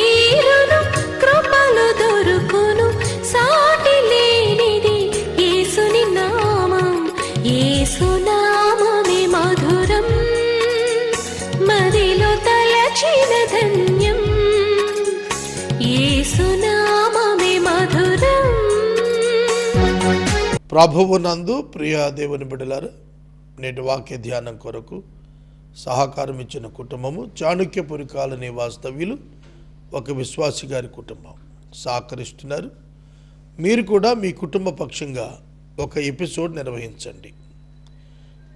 వెతలు తీరును కృపలు దొరుకును సాటి లేనిది యేసుని నామం యేసునామమే మధురం. మదిలో తలచిన ధన్యం యేసునామమే మధురం. ప్రభువు నందు ప్రియ దేవుని బిడ్డలారు నేటి వాక్య ధ్యానం కొరకు సహకారం ఇచ్చిన కుటుంబము చాణుక్యపురి కాలనీ వాస్తవ్యులు ఒక విశ్వాసి గారి కుటుంబం. సహకరిస్తున్నారు. మీరు కూడా మీ కుటుంబ పక్షంగా ఒక ఎపిసోడ్ నిర్వహించండి.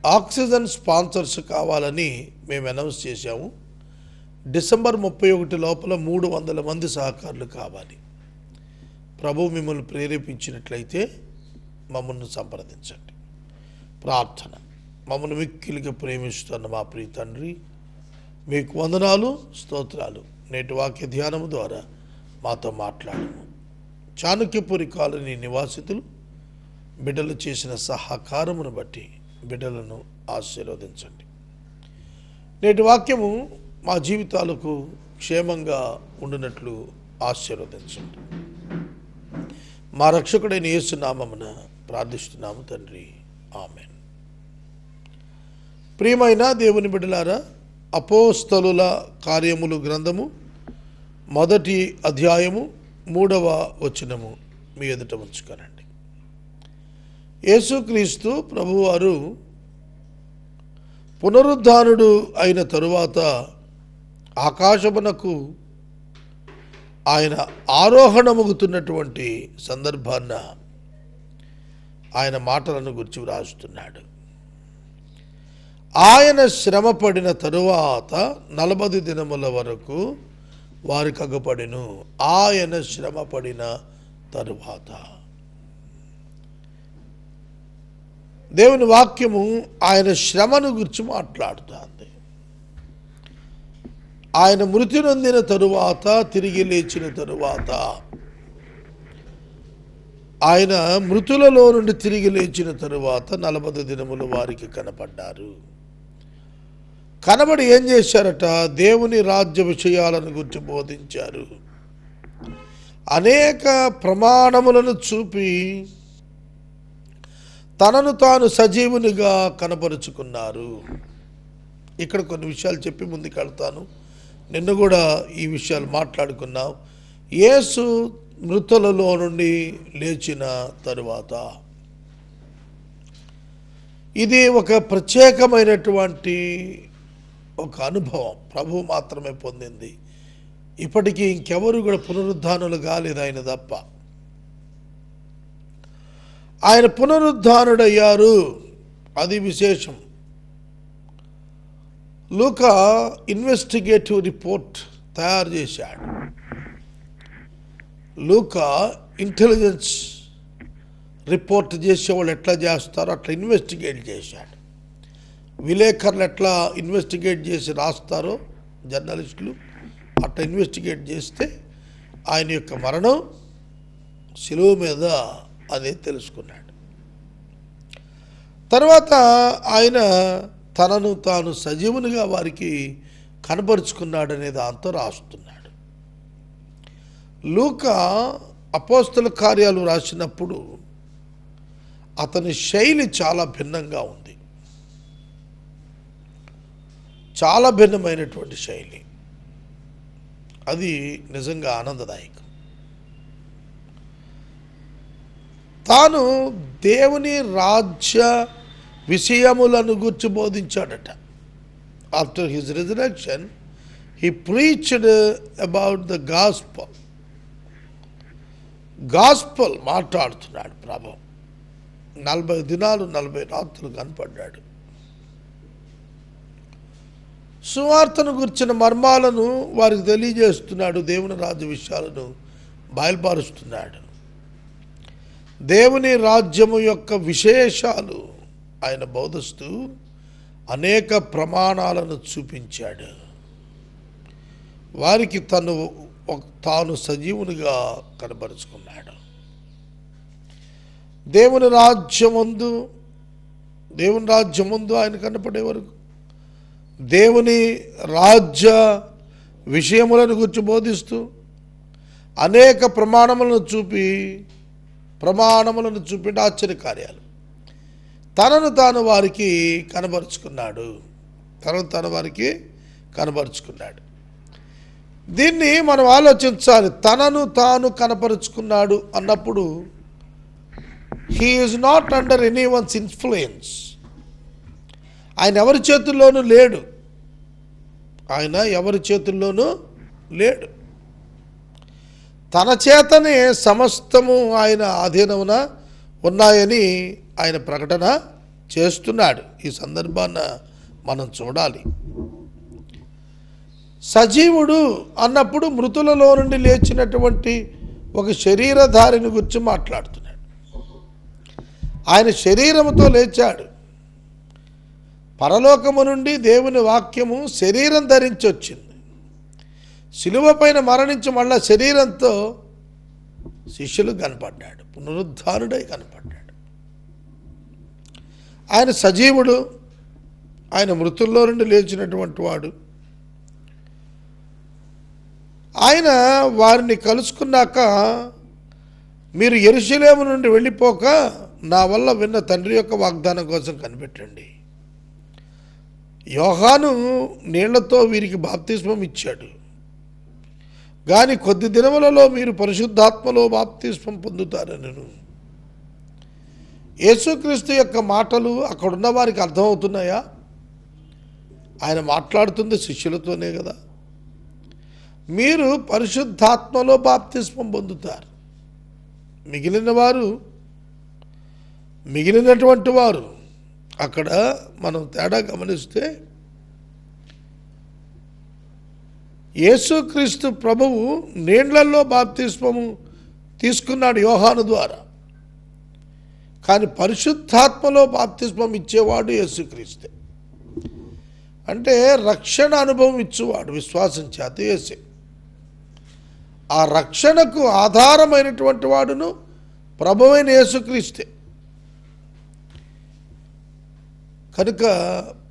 ఆక్సిజన్ స్పాన్సర్స్ కావాలని మేము అనౌన్స్ చేశాము. డిసెంబర్ ముప్పై ఒకటి లోపల మూడు వందల మంది సహకారులు కావాలి. ప్రభు మిమ్మల్ని ప్రేరేపించినట్లయితే మమ్మల్ని సంప్రదించండి. ప్రార్థన. మమ్మల్ని మిక్కిలిగా ప్రేమిస్తున్న మా ప్రియ తండ్రి మీకు వందనాలు స్తోత్రాలు. నేటి వాక్య ధ్యానము ద్వారా మాతో మాట్లాడము. చాణక్యపురి కాలనీ నివాసితులు బిడ్డలు చేసిన సహకారమును బట్టి బిడ్డలను ఆశీర్వదించండి. నేటి వాక్యము మా జీవితాలకు క్షేమంగా ఉండినట్లు ఆశీర్వదించండి. మా రక్షకుడైన యేసునామమున ప్రార్థిస్తున్నాము తండ్రి. ఆమెన్. ప్రియమైన దేవుని బిడ్డలారా అపోస్తలుల కార్యములు గ్రంథము మొదటి అధ్యాయము మూడవ వచనము. మీ ఎదుట ఉంచుకోనండి. యేసుక్రీస్తు ప్రభువారు పునరుద్ధానుడు అయిన తరువాత ఆకాశమునకు ఆయన ఆరోహణమగుతున్నటువంటి సందర్భాన్న ఆయన మాటలను గురించి వ్రాస్తున్నాడు. ఆయన శ్రమపడిన తరువాత నలభై దినముల వరకు వారి అగపడిను. ఆయన శ్రమపడిన తరువాత. దేవుని వాక్యము ఆయన శ్రమను గురించి మాట్లాడుతుంది. ఆయన మృతి నొందిన తరువాత తిరిగి లేచిన తరువాత ఆయన మృతులలో నుండి తిరిగి లేచిన తరువాత నలభై దినములు వారికి కనపడ్డారు. కనబడి ఏం చేశారట? దేవుని రాజ్య విషయాలను గురించి బోధించారు. అనేక ప్రమాణములను చూపి తనను తాను సజీవునిగా కనపరుచుకున్నారు. ఇక్కడ కొన్ని విషయాలు చెప్పి ముందుకెళ్తాను. నిన్న కూడా ఈ విషయాలు మాట్లాడుకున్నాం. యేసు మృతులలో నుండి లేచిన తరువాత. ఇది ఒక ప్రత్యేకమైనటువంటి ఒక అనుభవం ప్రభు మాత్రమే పొందింది. ఇప్పటికీ ఇంకెవరు కూడా పునరుద్ధానులు కాలేదు ఆయన తప్ప. ఆయన పునరుద్ధానుడయ్యారు. అది విశేషం. లూక ఇన్వెస్టిగేటివ్ రిపోర్ట్ తయారు చేశాడు. లూక ఇంటెలిజెన్స్ రిపోర్ట్ చేసేవాళ్ళు ఎట్లా చేస్తారో అట్లా ఇన్వెస్టిగేట్ చేశాడు. విలేకరులు ఎట్లా ఇన్వెస్టిగేట్ చేసి రాస్తారో జర్నలిస్టులు అట్లా ఇన్వెస్టిగేట్ చేస్తే ఆయన యొక్క మరణం సెలవు మీద అనేది తెలుసుకున్నాడు. తర్వాత ఆయన తనను తాను సజీవునిగా వారికి కనపరుచుకున్నాడనే దాంతో రాస్తున్నాడు. లూక అపోస్తుల కార్యాలు రాసినప్పుడు అతని శైలి చాలా భిన్నంగా ఉంది. చాలా భిన్నమైనటువంటి శైలి. అది నిజంగా ఆనందదాయకం. తాను దేవుని రాజ్య విషయములను గుర్చి బోధించాడట. After his resurrection he preached about the gospel gospel మాట్లాడుతున్నాడు ప్రభు. నలభై దినాలు నలభై రాత్రులు కనపడ్డాడు. సువార్తను గురించిన మర్మాలను వారికి తెలియజేస్తున్నాడు. దేవుని రాజ్య విషయాలను బయలుపరుస్తున్నాడు. దేవుని రాజ్యము యొక్క విశేషాలు ఆయన బోధిస్తూ అనేక ప్రమాణాలను చూపించాడు. వారికి తను ఒక- తాను సజీవునిగా కనబరుచుకున్నాడు. దేవుని రాజ్యమందు దేవుని రాజ్యమందు ఆయన కనపడే వరకు దేవుని రాజ్య విషయములను గురించి బోధిస్తూ అనేక ప్రమాణములను చూపి ప్రమాణములను చూపిండి ఆశ్చర్య కార్యాలు. తనను తాను వారికి కనబరుచుకున్నాడు. తనను తాను వారికి కనబరుచుకున్నాడు. దీన్ని మనం ఆలోచించాలి. తనను తాను కనపరుచుకున్నాడు అన్నప్పుడు he is not under anyone's influence ఆయన ఎవరి చేతుల్లోనూ లేడు. ఆయన ఎవరి చేతుల్లోనూ లేడు. తన చేతనే సమస్తము ఆయన ఆధీనమున ఉన్నాయని ఆయన ప్రకటన చేస్తున్నాడు. ఈ సందర్భాన మనం చూడాలి. సజీవుడు అన్నప్పుడు మృతులలో నుండి లేచినటువంటి ఒక శరీరధారిని గురించి మాట్లాడుతున్నాడు. ఆయన శరీరంతో లేచాడు. పరలోకము నుండి దేవుని వాక్యము శరీరం ధరించి వచ్చింది శిలువ పైన మరణించి మళ్ళా శరీరంతో శిష్యులు కనపడ్డాడు పునరుద్ధారుడై కనపడ్డాడు. ఆయన సజీవుడు ఆయన మృతుల్లో నుండి లేచినటువంటి వాడు. ఆయన వారిని కలుసుకున్నాక మీరు ఎరుశలేము నుండి వెళ్ళిపోక నా వల్ల విన్న తండ్రి యొక్క వాగ్దానం కోసం కనిపెట్టండి. యోహాను నీళ్ళతో వీరికి బాప్తిస్మం ఇచ్చాడు. కానీ కొద్ది దినములలో మీరు పరిశుద్ధాత్మలో బాప్తిస్మం పొందుతారనను. యేసుక్రీస్తు యొక్క మాటలు అక్కడున్న వారికి అర్థమవుతున్నాయా? ఆయన మాట్లాడుతుంది శిష్యులతోనే కదా. మీరు పరిశుద్ధాత్మలో బాప్తిస్మం పొందుతారు. మిగిలిన వారు మిగిలినటువంటి వారు అక్కడ మనం తేడా గమనిస్తే యేసుక్రీస్తు ప్రభువు నీళ్ళలో బాప్తిస్మము తీసుకున్నాడు యోహాను ద్వారా. కానీ పరిశుద్ధాత్మలో బాప్తిస్మం ఇచ్చేవాడు యేసుక్రీస్తే. అంటే రక్షణ అనుభవం ఇచ్చేవాడు విశ్వాసం చేత యేసే. ఆ రక్షణకు ఆధారమైనటువంటి వాడును ప్రభువైన యేసుక్రీస్తే. కనుక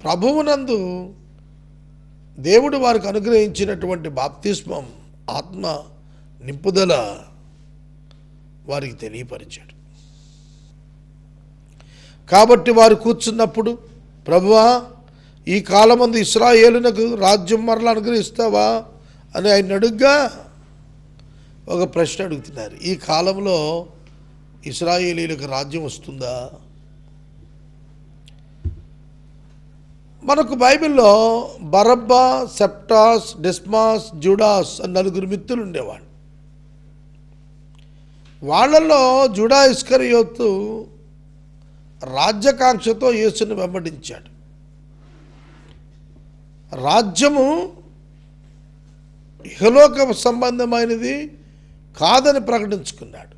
ప్రభువునందు దేవుడు వారికి అనుగ్రహించినటువంటి బాప్తిస్మం ఆత్మ నింపుదల వారికి తెలియపరిచాడు. కాబట్టి వారు కూర్చున్నప్పుడు ప్రభువా ఈ కాలమందు ఇస్రాయేలునకు రాజ్యం మరలా అనుగ్రహిస్తావా? అని ఆయన అడుగ్గా ఒక ప్రశ్న అడుగుతున్నారు. ఈ కాలంలో ఇస్రాయేలీలకు రాజ్యం వస్తుందా? మనకు బైబిల్లో బరబ్బా సెప్టాస్ డిస్మాస్ జుడాస్ అని నలుగురు మిత్రులు ఉండేవాళ్ళు. వాళ్ళల్లో జుడా ఇస్కరియోత్తు రాజ్యకాంక్షతో యేసుని వెంబడించాడు. రాజ్యము ఇహలోక సంబంధమైనది కాదని ప్రకటించుకున్నాడు.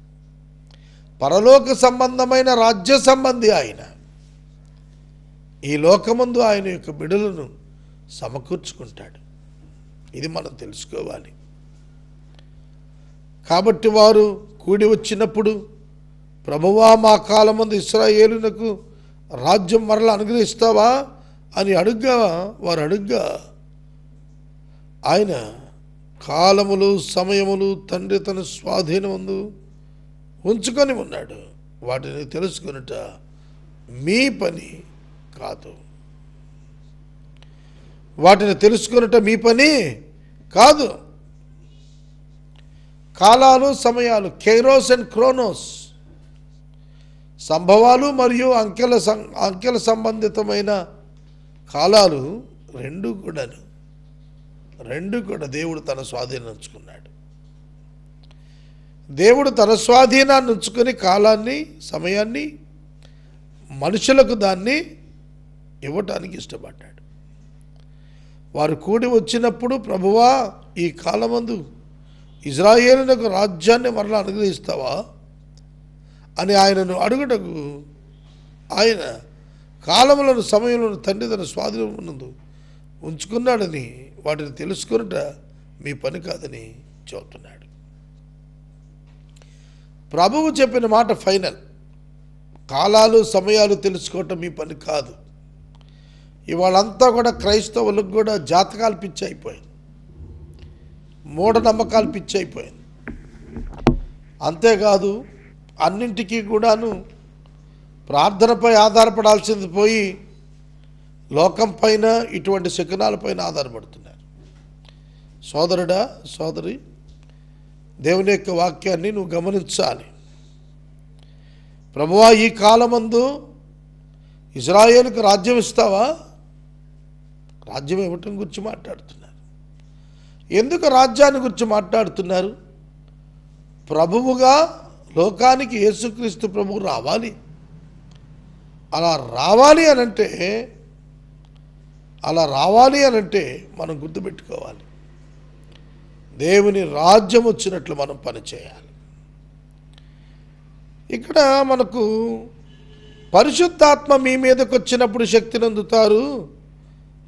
పరలోక సంబంధమైన రాజ్య సంబంధి ఆయన. ఈ లోకమందు ఆయన యొక్క బిడులను సమకూర్చుకుంటాడు. ఇది మనం తెలుసుకోవాలి. కాబట్టి వారు కూడి వచ్చినప్పుడు ప్రభువా మా కాలమందు ఇస్రాయేలునకు రాజ్యం మరల అనుగ్రహిస్తావా అని అడుగ్గా వారు అడుగ్గా ఆయన కాలములు సమయములు తండ్రి తన స్వాధీనమందు ఉంచుకొని ఉన్నాడు. వాటిని తెలుసుకొనుట మీ పని కాదు. వాటిని తెలుసుకొనుట మీ పని కాదు. కాలాలు సమయాలు కెరోస్ అండ్ క్రోనోస్. సంభవాలు మరియు అంకెల సం అంకెల సంబంధితమైన కాలాలు రెండు కూడాను. రెండు కూడా దేవుడు తన స్వాధీనం ఉంచుకున్నాడు. దేవుడు తన స్వాధీనాన్ని ఉంచుకుని కాలాన్ని సమయాన్ని మనుషులకు దాన్ని ఇవ్వటానికి ఇష్టపడ్డాడు. వారు కూడి వచ్చినప్పుడు ప్రభువా ఈ కాలమందు ఇజ్రాయేలునకు రాజ్యాన్ని మరలా అనుగ్రహిస్తావా? అని ఆయనను అడుగుటకు ఆయన కాలములను సమయంలో తండ్రి తన స్వాధీనమునందు ఉంచుకున్నాడని వాటిని తెలుసుకున్నట మీ పని కాదని చెబుతున్నాడు. ప్రభువు చెప్పిన మాట ఫైనల్. కాలాలు సమయాలు తెలుసుకోవటం మీ పని కాదు. ఇవాళంతా కూడా క్రైస్తవులకు కూడా జాతకాలు పిచ్చి అయిపోయింది మూఢనమ్మకాలు పిచ్చి అయిపోయింది అంతేకాదు అన్నింటికీ కూడాను ప్రార్థనపై ఆధారపడాల్సింది పోయి లోకం పైన ఇటువంటి శకునాలపైన ఆధారపడుతున్నారు. సోదరుడా సోదరి దేవుని యొక్క వాక్యాన్ని నువ్వు గమనించాలి. ప్రభువా ఈ కాలమందు ఇజ్రాయేలుకు రాజ్యం ఇస్తావా? రాజ్యం ఇవ్వటం గురించి మాట్లాడుతున్నారు. ఎందుకు రాజ్యాన్ని గురించి మాట్లాడుతున్నారు? ప్రభువుగా లోకానికి యేసుక్రీస్తు ప్రభువు రావాలి. అలా రావాలి అనంటే అలా రావాలి అనంటే మనం గుర్తుపెట్టుకోవాలి. దేవుని రాజ్యం వచ్చినట్లు మనం పనిచేయాలి ఇక్కడ మనకు పరిశుద్ధాత్మ మీ మీదకి వచ్చినప్పుడు శక్తిని అందుతారు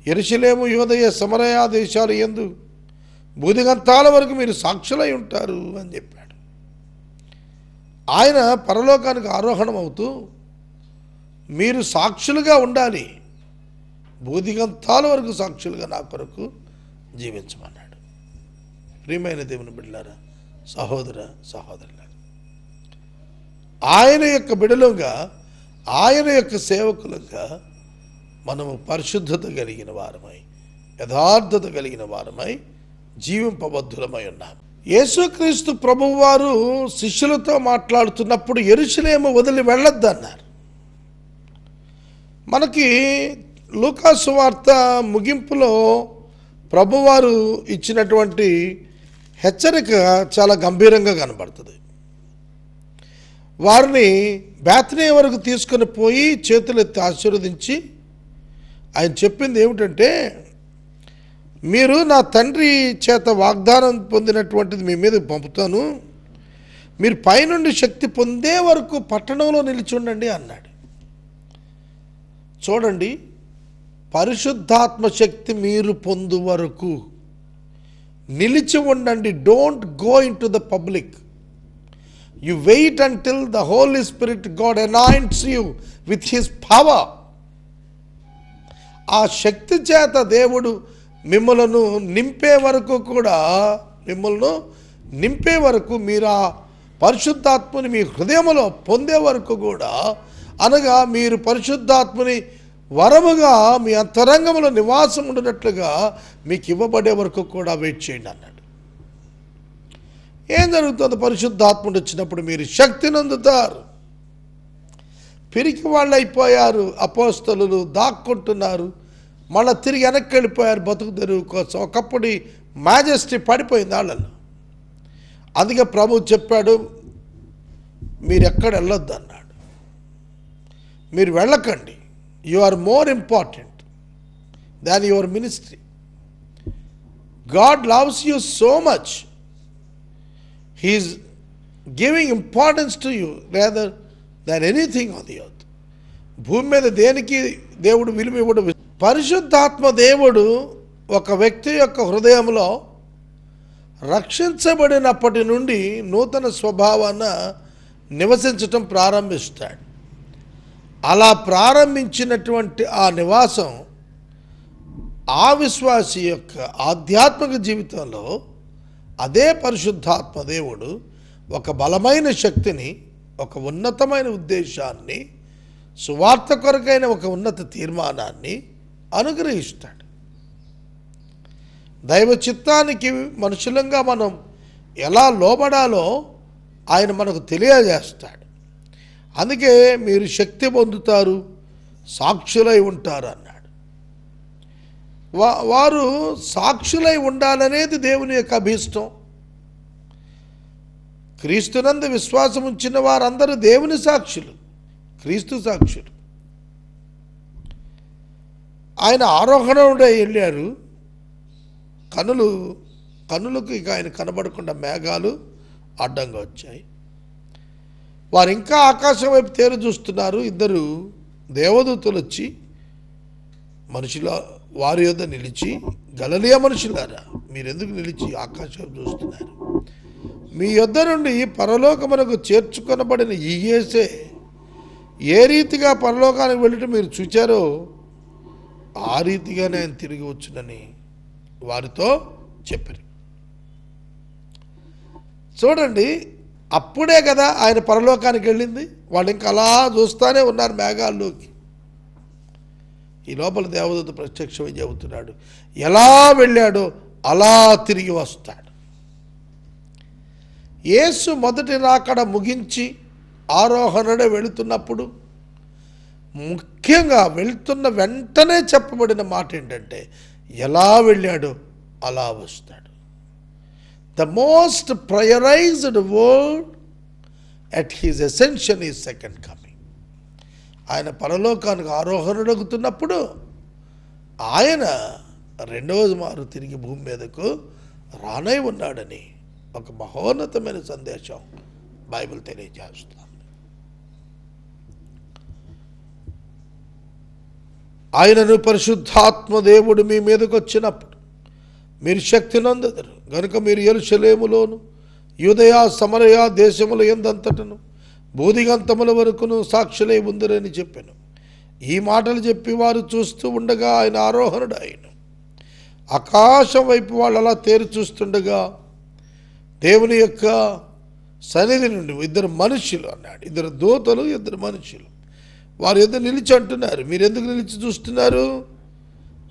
ఎరుసలేము యోదయ సమరయా దేశాలు ఎందు బూదిగంతాల వరకు మీరు సాక్షులై ఉంటారు అని చెప్పాడు. ఆయన పరలోకానికి ఆరోహణం అవుతూ మీరు సాక్షులుగా ఉండాలి బూదిగంతాల వరకు సాక్షులుగా నా కొరకు జీవించమన్నాడు. ప్రియమైన దేవుని బిడ్డలారా సహోదర సహోదరులారా ఆయన యొక్క బిడలుగా ఆయన యొక్క సేవకులుగా మనము పరిశుద్ధత కలిగిన వారమై యథార్థత కలిగిన వారమై జీవింపబద్ధులమై ఉన్నాము. యేసుక్రీస్తు ప్రభువారు శిష్యులతో మాట్లాడుతున్నప్పుడు ఎరుసలేము వదిలి వెళ్ళొద్దన్నారు. మనకి లూకాసు వార్త ముగింపులో ప్రభువారు ఇచ్చినటువంటి హెచ్చరిక చాలా గంభీరంగా కనబడుతుంది. వారిని బ్యాత్నే వరకు తీసుకొని పోయి చేతులెత్తి ఆశీర్వదించి ఆయన చెప్పింది ఏమిటంటే మీరు నా తండ్రి చేత వాగ్దానం పొందినటువంటిది మీ మీద పంపుతాను మీరు పైనుండి శక్తి పొందే వరకు పట్టణంలో నిలిచి ఉండండి అన్నాడు. చూడండి పరిశుద్ధాత్మ శక్తి మీరు పొందు వరకు నిలిచి ఉండండి don't go into the public. You wait until the holy spirit God anoints you with his power. ఆ శక్తి చేత దేవుడు మిమ్మలను నింపే వరకు కూడా మిమ్మల్ని నింపే వరకు మీరు ఆ పరిశుద్ధాత్మని మీ హృదయంలో పొందే వరకు కూడా అనగా మీరు పరిశుద్ధాత్మని వరముగా మీ అంతరంగంలో నివాసం ఉండినట్లుగా మీకు ఇవ్వబడే వరకు కూడా వెయిట్ చేయండి అన్నాడు. ఏం జరుగుతుంది? పరిశుద్ధాత్ముడు వచ్చినప్పుడు మీరు శక్తిని అందుతారు పిరికి వాళ్ళు అయిపోయారు అపోస్తలు దాక్కుంటున్నారు మళ్ళీ తిరిగి వెనక్కి వెళ్ళిపోయారు బతుకు తెరువు కోసం. ఒకప్పుడు మ్యాజెస్టీ పడిపోయింది వాళ్ళలో అందుకే ప్రభు చెప్పాడు మీరు ఎక్కడ వెళ్ళొద్దు అన్నాడు. మీరు వెళ్ళకండి. You are more important than your ministry. God loves you so much. He is giving importance to you. Rather than anything on the earth భూమి మీద దేనికి దేవుడు విలువ ఇవ్వడు? పరిశుద్ధాత్మ దేవుడు ఒక వ్యక్తి యొక్క హృదయంలో రక్షించబడినప్పటి నుండి నూతన స్వభావాన నివసించటం ప్రారంభిస్తాడు. అలా ప్రారంభించినటువంటి ఆ నివాసం ఆ విశ్వాసి యొక్క ఆధ్యాత్మిక జీవితంలో అదే పరిశుద్ధాత్మ దేవుడు ఒక బలమైన శక్తిని ఒక ఉన్నతమైన ఉద్దేశాన్ని సువార్త కొరకైన ఒక ఉన్నత తీర్మానాన్ని అనుగ్రహిస్తాడు. దైవ చిత్తానికి మనుషులంగా మనం ఎలా లోబడాలో ఆయన మనకు తెలియజేస్తాడు. అందుకే మీరు శక్తి పొందుతారు సాక్షులై ఉంటారు అన్నాడు. వారు సాక్షులై ఉండాలనేది దేవుని యొక్క అభీష్టం. క్రీస్తునందు విశ్వాసం ఉంచిన వారందరూ దేవుని సాక్షులు క్రీస్తు సాక్షులు. ఆయన ఆరోహణుడై వెళ్ళారు. కనులు కనులకు ఇక ఆయన కనబడకుండా మేఘాలు అడ్డంగా వచ్చాయి. వారు ఇంకా ఆకాశం వైపు తేరు చూస్తున్నారు. ఇద్దరు దేవదూతలు వచ్చి మనుషుల వారి యొద్ద నిలిచి గలలియ మనుషులారా మీరెందుకు నిలిచి ఆకాశం చూస్తున్నారు? మీ యొద్ద నుండి పరలోకమునకు చేర్చుకొనబడిన ఈ యేసే ఏ రీతిగా పరలోకానికి వెళ్ళటం మీరు చూచారో ఆ రీతిగానే ఆయన తిరిగి వచ్చునని వారితో చెప్పారు. చూడండి అప్పుడే కదా ఆయన పరలోకానికి వెళ్ళింది. వాళ్ళు ఇంకా అలా చూస్తూనే ఉన్నారు మేఘాల్లోకి. ఈ లోపల దేవదూత ప్రత్యక్షమై చెబుతున్నాడు ఎలా వెళ్ళాడో అలా తిరిగి వస్తాడు. యేసు మొదటి రాకడ ముగించి ఆరోహణడే వెళుతున్నప్పుడు ముఖ్యంగా వెళ్తున్న వెంటనే చెప్పబడిన మాట ఏంటంటే ఎలా వెళ్ళాడో? అలా వస్తాడు. The most prioritized word at his essential ఈ సెకండ్ కమింగ్ ఆయన పరలోకానికి ఆరోహణుడగుతున్నప్పుడు ఆయన రెండవ మారు తిరిగి భూమి మీదకు రానై ఉన్నాడని ఒక మహోన్నతమైన సందేశం బైబిల్ తెలియజేస్తుంది. ఆయనను పరిశుద్ధాత్మ దేవుడు మీ మీదకు వచ్చినప్పుడు మీరు శక్తి నందరు గనుక మీరు ఎరుషలేములోను యూదయ సమరయ దేశముల ఎందంతటను బూదిగంతముల వరకును సాక్షులై ఉందరని చెప్పాను. ఈ మాటలు చెప్పి వారు చూస్తూ ఉండగా ఆయన ఆరోహణుడు ఆయన ఆకాశం వైపు వాళ్ళు అలా తేరు చూస్తుండగా దేవుని యొక్క సన్నిధి నుండి ఇద్దరు మనుషులు అన్నాడు. ఇద్దరు దూతలు ఇద్దరు మనుషులు. వారు ఎందుకు నిలిచి అంటున్నారు? మీరు ఎందుకు నిలిచి చూస్తున్నారు?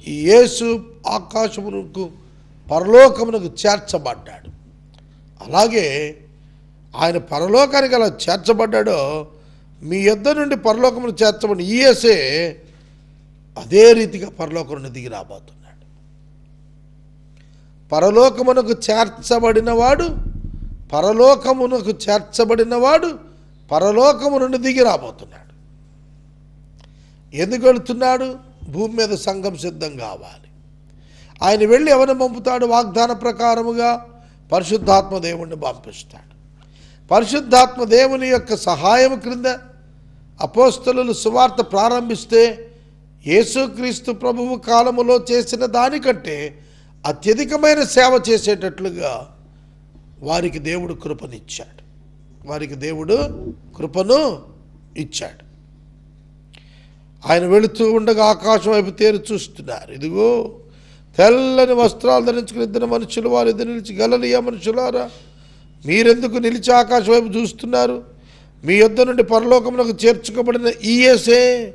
ఈ యేసు ఆకాశమునకు పరలోకమునకు చేర్చబడ్డాడు. అలాగే ఆయన పరలోకానికి అలా చేర్చబడ్డాడో మీ ఇద్దరు నుండి పరలోకమును చేర్చబడి ఈ యేసే అదే రీతిగా పరలోకం నుండి దిగి రాబోతున్నాడు. పరలోకమునకు చేర్చబడినవాడు పరలోకమునకు చేర్చబడినవాడు పరలోకము నుండి దిగి రాబోతున్నాడు. ఎందుకు వెళుతున్నాడు? భూమి మీద సంఘం సిద్ధం కావాలి. ఆయన వెళ్ళి ఎవరిని పంపుతాడు? వాగ్దాన ప్రకారముగా పరిశుద్ధాత్మ దేవుణ్ణి పంపిస్తాడు. పరిశుద్ధాత్మ దేవుని యొక్క సహాయం క్రింద అపోస్తలు సువార్త ప్రారంభిస్తే యేసుక్రీస్తు ప్రభువు కాలములో చేసిన దానికంటే అత్యధికమైన సేవ చేసేటట్లుగా వారికి దేవుడు కృపనిచ్చాడు. వారికి దేవుడు కృపను ఇచ్చాడు. ఆయన వెళుతూ ఉండగా ఆకాశం వైపు తేరు చూస్తున్నారు. ఇదిగో తెల్లని వస్త్రాలు ధరించుకుని ఇద్దరు మనుషులు వారు ఇద్దరు నిలిచి గలలియ మనుషులారా మీరెందుకు నిలిచి ఆకాశం వైపు చూస్తున్నారు? మీ యొద్ద నుండి పరలోకమునకు చేర్చుకోబడిన ఈఎస్ఏ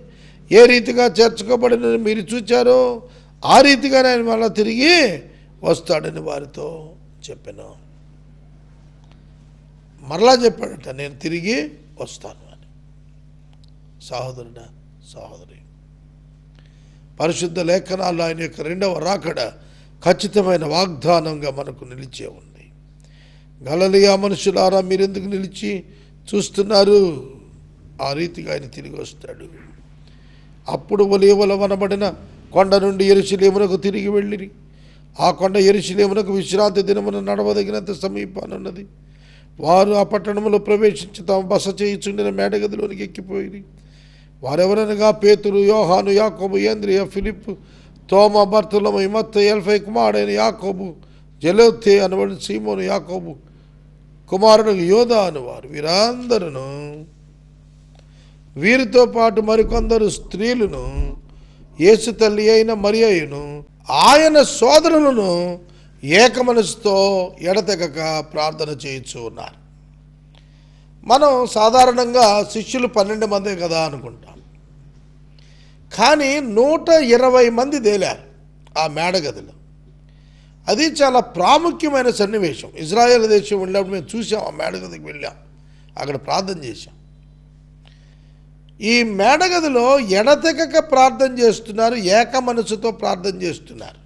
ఏ రీతిగా చేర్చుకోబడిన మీరు చూచారో ఆ రీతిగా ఆయన మళ్ళా తిరిగి వస్తాడని వారితో చెప్పాను. మరలా చెప్పాడట నేను తిరిగి వస్తాను అని. సహోదరుడా సహోదరి పరిశుద్ధ లేఖనాల్లో ఆయన యొక్క రెండవ రాకడ ఖచ్చితమైన వాగ్దానంగా మనకు నిలిచే ఉంది. గలలియా మనుషులారా మీరెందుకు నిలిచి చూస్తున్నారు? ఆ రీతిగా ఆయన తిరిగి వస్తాడు. అప్పుడు ఒలివల వనబడిన కొండ నుండి ఎరుశలేమునకు తిరిగి వెళ్ళిరి. ఆ కొండ ఎరుశలేమునకు విశ్రాంతి దినమున నడవదగినంత సమీపానున్నది. వారు ఆ పట్టణంలో ప్రవేశించి తాము బస చేయుచుండిన మేడగదిలోనికి ఎక్కిపోయి వారెవరనగా పేతురు యోహాను యాకోబు ఏంద్రియ ఫిలిప్ తోమ భర్తలమ ఇమత్త ఎల్ఫై కుమారుడైన యాకోబు జలోతే అనబడిన సీమోను యాకోబు కుమారుడు యోధ అనువారు వీరందరూ వీరితో పాటు మరికొందరు స్త్రీలను యేసు తల్లి అయిన మరియను ఆయన సోదరులను ఏకమనసుతో ఎడతెగక ప్రార్థన చేయొచ్చు ఉన్నారు. మనం సాధారణంగా శిష్యులు పన్నెండు మందే కదా అనుకుంటాం. కానీ నూట ఇరవై మంది తేలారు ఆ మేడగదిలో. అది చాలా ప్రాముఖ్యమైన సన్నివేశం. ఇజ్రాయెల్ దేశం వెళ్ళినప్పుడు మేము చూసాం ఆ మేడగదికి వెళ్ళాం. అక్కడ ప్రార్థన చేశాం. ఈ మేడగదిలో ఎడతెగక ప్రార్థన చేస్తున్నారు ఏక మనసుతో ప్రార్థన చేస్తున్నారు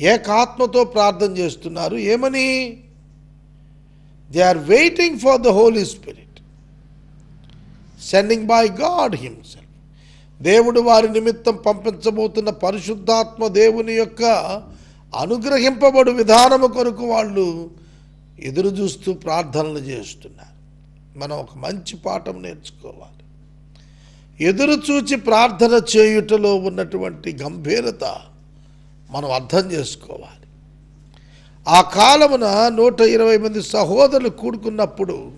ఏకాత్మతో ప్రార్థన చేస్తున్నారు. ఏమని? They are waiting for the holy spirit sending by God himself దేవుడు వారి నిమిత్తం పంపించబోతున్న పరిశుద్ధాత్మ దేవుని యొక్క అనుగ్రహింపబడు విధానము కొరకు వాళ్ళు ఎదురు చూస్తూ ప్రార్థనలు చేస్తున్నారు. మనం ఒక మంచి పాఠం నేర్చుకోవాలి. ఎదురుచూచి ప్రార్థన చేయుటలో ఉన్నటువంటి గంభీరత మనం అర్థం చేసుకోవాలి. ఆ కాలమున నూట ఇరవై మంది సహోదరులు కూడుకున్నప్పుడు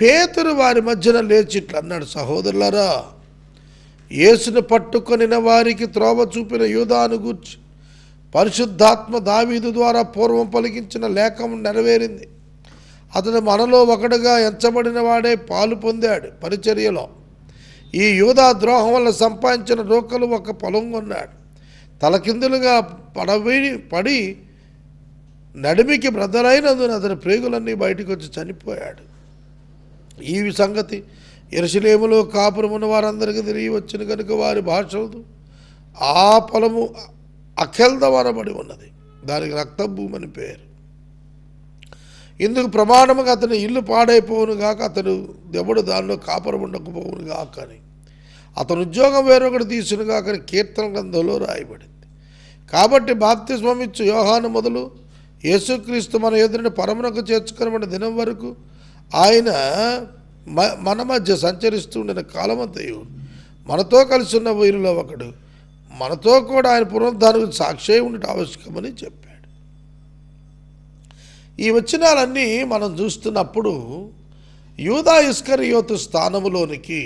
పేతురు వారి మధ్యన లేచి అన్నాడు సహోదరులారా యేసును పట్టుకొనిన వారికి త్రోవ చూపిన యూదాను గూర్చి పరిశుద్ధాత్మ దావీదు ద్వారా పూర్వం పలికించిన లేఖము నెరవేరింది. అతడు మనలో ఒకడుగా ఎంచబడిన వాడే పాలు పొందాడు పరిచర్యలో. ఈ యూదా ద్రోహం వల్ల సంపాదించిన రోకలు ఒక పొలం కొన్నాడు తలకిందులుగా పడవి పడి నడిమికి బ్రదరైనందున అతని ప్రేగులన్నీ బయటకు వచ్చి చనిపోయాడు. ఈ సంగతి ఎరుసలేములో కాపురమున్న వారందరికీ తిరిగి వచ్చిన కనుక వారి భాషలతో ఆ పొలము అఖెల్దవనబడి ఉన్నది. దానికి రక్తభూమి అని పేరు. ఇందుకు ప్రమాణముగా అతని ఇల్లు పాడైపోవును గాక అతడు దేవుడు దానిలో కాపురం ఉండకపోవును గాక అని. అతను ఉద్యోగం వేరొకటి తీసును గాక కీర్తన గ్రంథంలో రాయబడింది. కాబట్టి బాప్తిస్మం ఇచ్చు యోహాను మొదలు యేసుక్రీస్తు మన ఎదురుని పరమునకు చేర్చుకునబడిన దినం వరకు ఆయన మ- మన మధ్య సంచరిస్తూ ఉండిన కాలమంతయు. మనతో కలిసి ఉన్న వీరిలో ఒకడు. మనతో కూడా ఆయన పునరుద్ధానికి సాక్షి ఉండటం ఆవశ్యకమని చెప్పారు ఈ వచనాలన్నీ మనం చూస్తున్నప్పుడు యూదా ఇస్కరియోతు స్థానములోనికి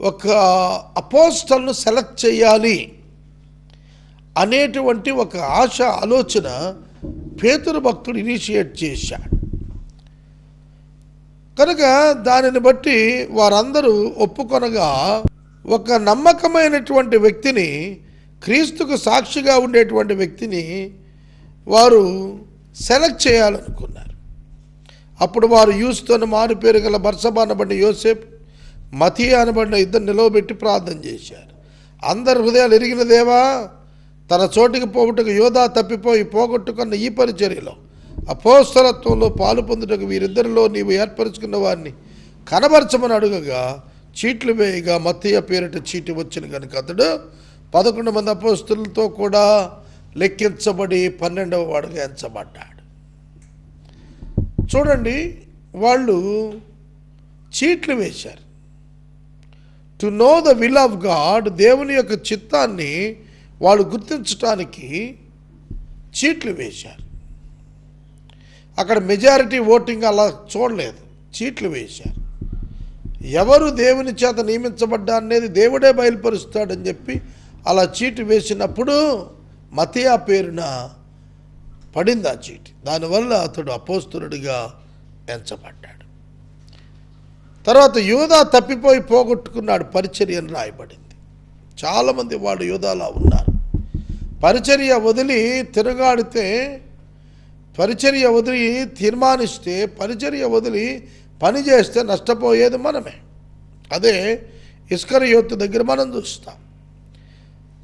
ఒక అపోస్టల్ను సెలెక్ట్ చేయాలి అనేటువంటి ఒక ఆశ ఆలోచన పేతురు భక్తుడు ఇనిషియేట్ చేశాడు. కనుక దానిని బట్టి వారందరూ ఒప్పుకొనగా ఒక నమ్మకమైనటువంటి వ్యక్తిని క్రీస్తుకు సాక్షిగా ఉండేటువంటి వ్యక్తిని వారు సెలెక్ట్ చేయాలనుకున్నారు. అప్పుడు వారు యూస్తోని మారు పేరు గల బర్సబా అనబడిన యోసేపు మతి అనబడిన ఇద్దరు నిలవబెట్టి ప్రార్థన చేశారు. అందరి హృదయాలు ఎరిగిన దేవా తన చోటికి పోగొట్టుకు యోధా తప్పిపోయి పోగొట్టుకున్న ఈ పరిచర్యలో అపోస్తలత్వంలో పాలు పొందుటకు వీరిద్దరిలో నీవు ఏర్పరచుకున్న వారిని కనబరచమని అడుగగా చీట్లు వేయగా మత్తయ్య పేరిట చీటి వచ్చిన కనుక అతడు పదకొండు మంది అపోస్తులతో కూడా లెక్కించబడి పన్నెండవ వాడుగా ఎంచబడ్డాడు. చూడండి వాళ్ళు చీట్లు వేశారు. To know the will of God దేవుని యొక్క చిత్తాన్ని వాళ్ళు గుర్తించటానికి చీట్లు వేశారు. అక్కడ మెజారిటీ ఓటింగ్ అలా చూడలేదు. చీట్లు వేశారు. ఎవరు దేవుని చేత నియమించబడ్డా అనేది దేవుడే బయలుపరుస్తాడని చెప్పి అలా చీటు వేసినప్పుడు మతియా పేరున పడింది ఆ చీటి? దానివల్ల అతడు అపోస్తురుడిగా ఎంచబడ్డాడు. తర్వాత యూదా తప్పిపోయి పోగొట్టుకున్నాడు పరిచర్యను రాయబడింది. చాలామంది వాడు యూదాలా ఉన్నారు. పరిచర్య వదిలి తిరగాడితే పరిచర్య వదిలి తీర్మానిస్తే పరిచర్య వదిలి పని చేస్తే నష్టపోయేది మనమే. అదే ఇస్కర యోతు దగ్గర మనం చూస్తాం.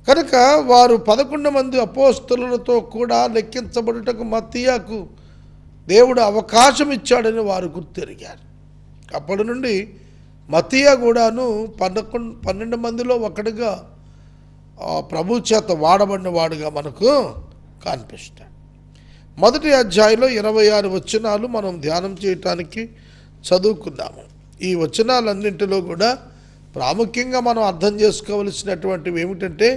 కనుక వారు పదకొండు మంది అపోస్తులతో కూడా లెక్కించబడుటకు మత్తియాకు దేవుడు అవకాశం ఇచ్చాడని వారు గుర్తెరిగారు. అప్పటి నుండి మతీయ కూడాను పన్నకొండు పన్నెండు మందిలో ఒకటిగా ప్రభు చేత వాడబడిన వాడుగా మనకు కనిపిస్తాడు. మొదటి అధ్యాయంలో ఇరవై ఆరు వచనాలు మనం ధ్యానం చేయటానికి చదువుకుందాము. ఈ వచనాలన్నింటిలో కూడా ప్రాముఖ్యంగా మనం అర్థం చేసుకోవలసినటువంటివి ఏమిటంటే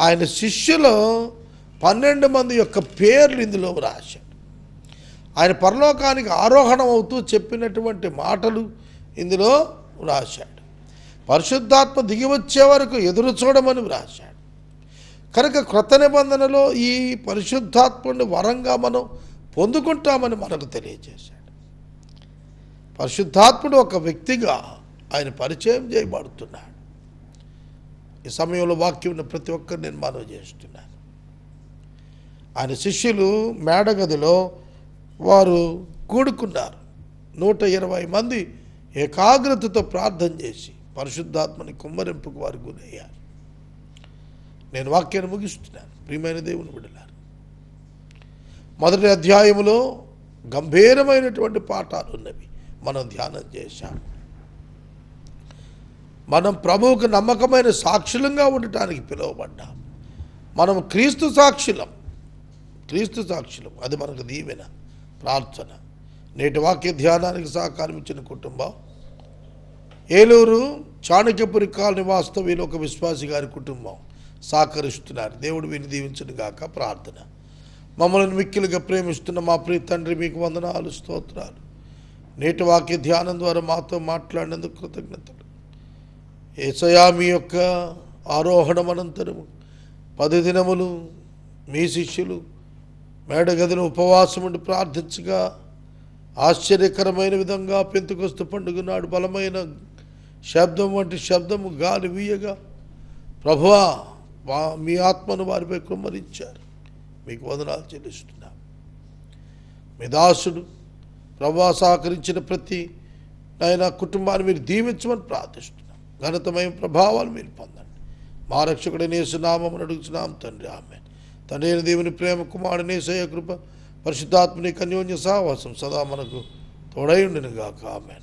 ఆయన శిష్యులో పన్నెండు మంది యొక్క పేర్లు ఇందులో రాశాడు ఆయన పరలోకానికి ఆరోహణం అవుతూ చెప్పినటువంటి మాటలు ఇందులో రాశాడు పరిశుద్ధాత్మ దిగి వచ్చే వరకు ఎదురు చూడమని రాశాడు కనుక క్రొత్త నిబంధనలో ఈ పరిశుద్ధాత్మని వరంగా మనం పొందుకుంటామని మనకు తెలియజేశాడు. పరిశుద్ధాత్ముడు ఒక వ్యక్తిగా ఆయన పరిచయం చేయబడుతున్నాడు. ఈ సమయంలో వాక్యం ఉన్న ప్రతి ఒక్కరు నేను మనవి చేస్తున్నాను. ఆయన శిష్యులు మేడగదిలో వారు కూడుకున్నారు. నూట ఇరవై మంది ఏకాగ్రతతో ప్రార్థన చేసి పరిశుద్ధాత్మని కుమ్మరింపుకు వారు గురయ్యారు. నేను వాక్యాన్ని ముగిస్తున్నాను. ప్రియమైన దేవుని విడలారు మొదటి అధ్యాయంలో గంభీరమైనటువంటి పాఠాలు ఉన్నవి మనం ధ్యానం చేశాము మనం ప్రభువుకు నమ్మకమైన సాక్షులంగా ఉండటానికి పిలువబడ్డాం. మనం క్రీస్తు సాక్షులం. క్రీస్తు సాక్షులం. అది మనకు దీవెన ప్రార్థన. నేటి వాక్య ధ్యానానికి సహకారం ఇచ్చిన కుటుంబం. ఏలూరు చాణక్యపురి కాలనీ వాస్తవ్యులు ఒక విశ్వాసి గారి కుటుంబం సహకరిస్తున్నారు. దేవుడు వీని దీవించను గాక ప్రార్థన. మమ్మల్ని మిక్కిలుగా ప్రేమిస్తున్న మా ప్రియ తండ్రి మీకు వందనాలు స్తోత్రాలు. నేటి వాక్య ధ్యానం ద్వారా మాతో మాట్లాడినందుకు కృతజ్ఞత. ఏసయా మీ యొక్క ఆరోహణం పది దినములు మీ శిష్యులు మేడగదిన ఉపవాసం ఉండి ప్రార్థించగా ఆశ్చర్యకరమైన విధంగా పెంతుకొస్తు పండుగ నాడు బలమైన శబ్దం వంటి శబ్దము గాలి వీయగా ప్రభువా వా- మీ ఆత్మను వారిపై కుమ్మరించారు. మీకు వదనాలు చెల్లిస్తున్నా. మీ దాసుడు ప్రభా సహకరించిన ప్రతి నాయన కుటుంబాన్ని మీరు దీవించమని ప్రార్థిస్తున్నాం. ఘనతమైన ప్రభావాలు మీరు పొందండి. మా రక్షకుడనే సునామం అడుగుతున్నాం తండ్రి. ఆమె తండ్రి అయిన దేవుని ప్రేమ కుమారుడు సయ కృప పరిశుద్ధాత్మని కన్యోన్య సావాసం సదా మనకు తోడై ఉండినగాక. ఆమె